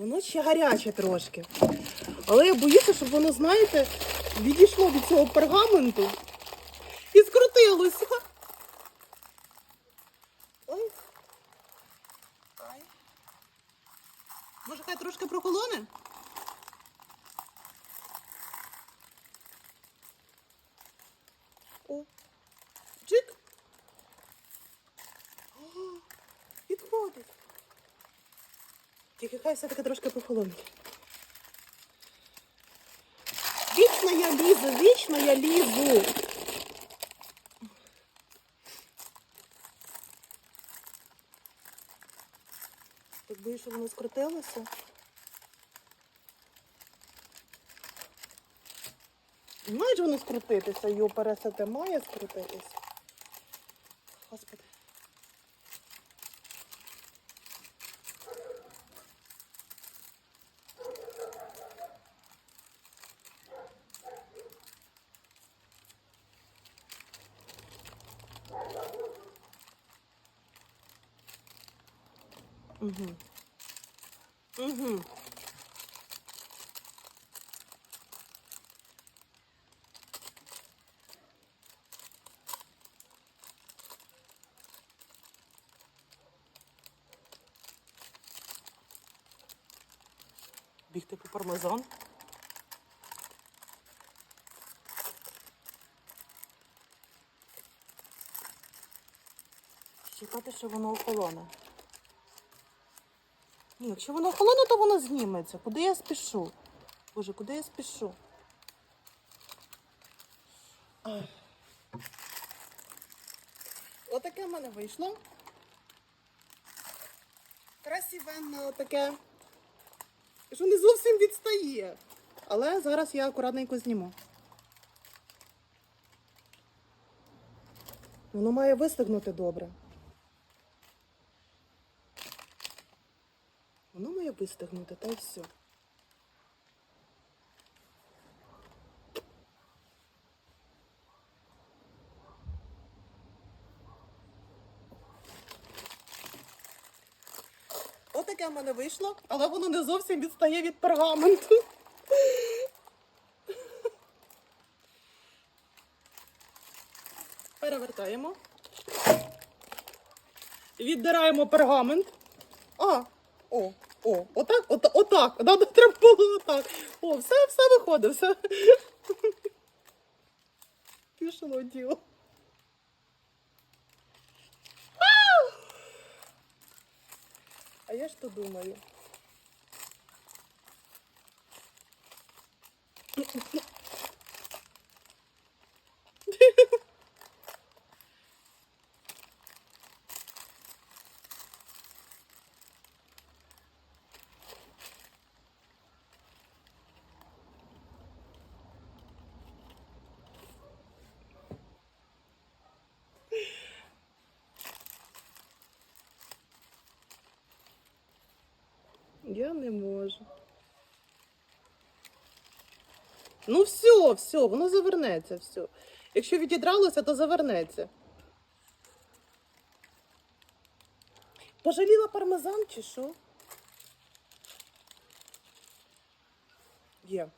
Воно ще гаряче трошки. Але я боюся, щоб воно, знаєте, відійшло від цього пергаменту і скрутилося. Ой. Ай. Може, хай трошки прохолоне? О, чик. О, підходить. Тільки хай все-таки трошки прохолонить. Вічно я лізу, вічно я лізу. Так щоб воно скрутилося. Має ж воно скрутитися, його пересити має скрутитися. Господи. Угу. Угу. Бігти по пармезан. Чекати, що воно охолоне. Ні, якщо воно охолоне, то воно зніметься. Куди я спішу? Боже, куди я спішу? Отаке в мене вийшло. Красивенне таке. Що не зовсім відстає. Але зараз я акуратненько зніму. Воно має вистигнути добре. Воно має вистигнути, та й все. Отаке в мене вийшло, але воно не зовсім відстає від пергаменту. Перевертаємо. Віддираємо пергамент. А, о, о, отак, от, отак. Надо треба було отак. О, все, все виходить, все. Пішло діло. А! Я то думаю. Я не можу. Ну все, все, воно завернеться, все. Якщо відідралося, то завернеться. Пожаліла пармезан чи що? Є.